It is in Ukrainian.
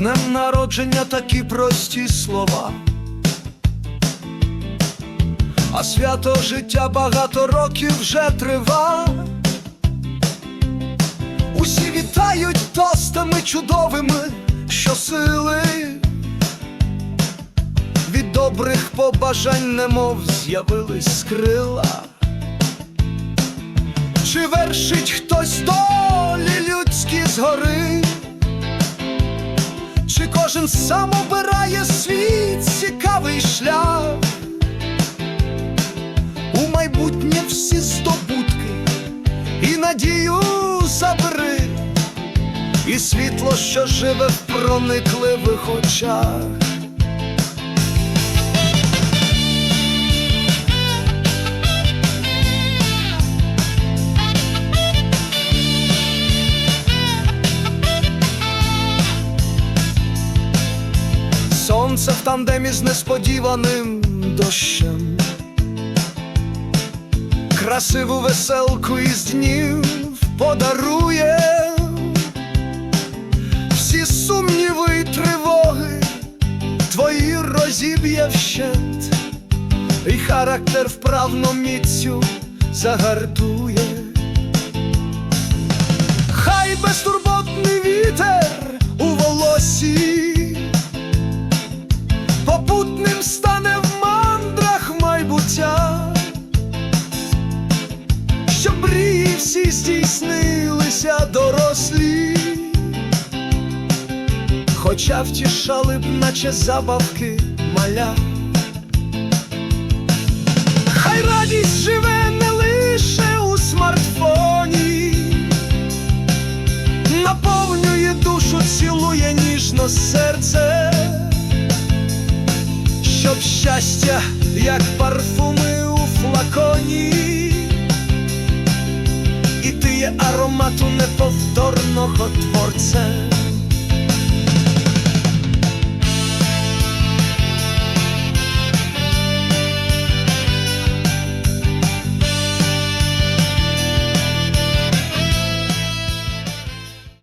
народження такі прості слова. А свято життя багато років вже трива. Усі вітають тостами чудовими, що сили від добрих побажань, немов з'явились крила. Чи вершить хтось долі людські згори? Кожен сам обирає свій цікавий шлях? У майбутнє всі здобутки і надію забери, і світло, що живе в проникливих очах. Сонце в тандемі з несподіваним дощем, красиву веселку із днів подарує, всі сумніви й тривоги твої розіб'є вщент, і характер вправно міцю загартує. Хай безтурботний попутним стане в мандрах майбуття, щоб мрії всі здійснилися дорослі, хоча втішали б, наче забавки маля. Хай радість живе не лише у смартфоні, наповнює душу, цілує ніжно серце щоб щастя, як парфуми у флаконі, і ти є аромату неповторного творця.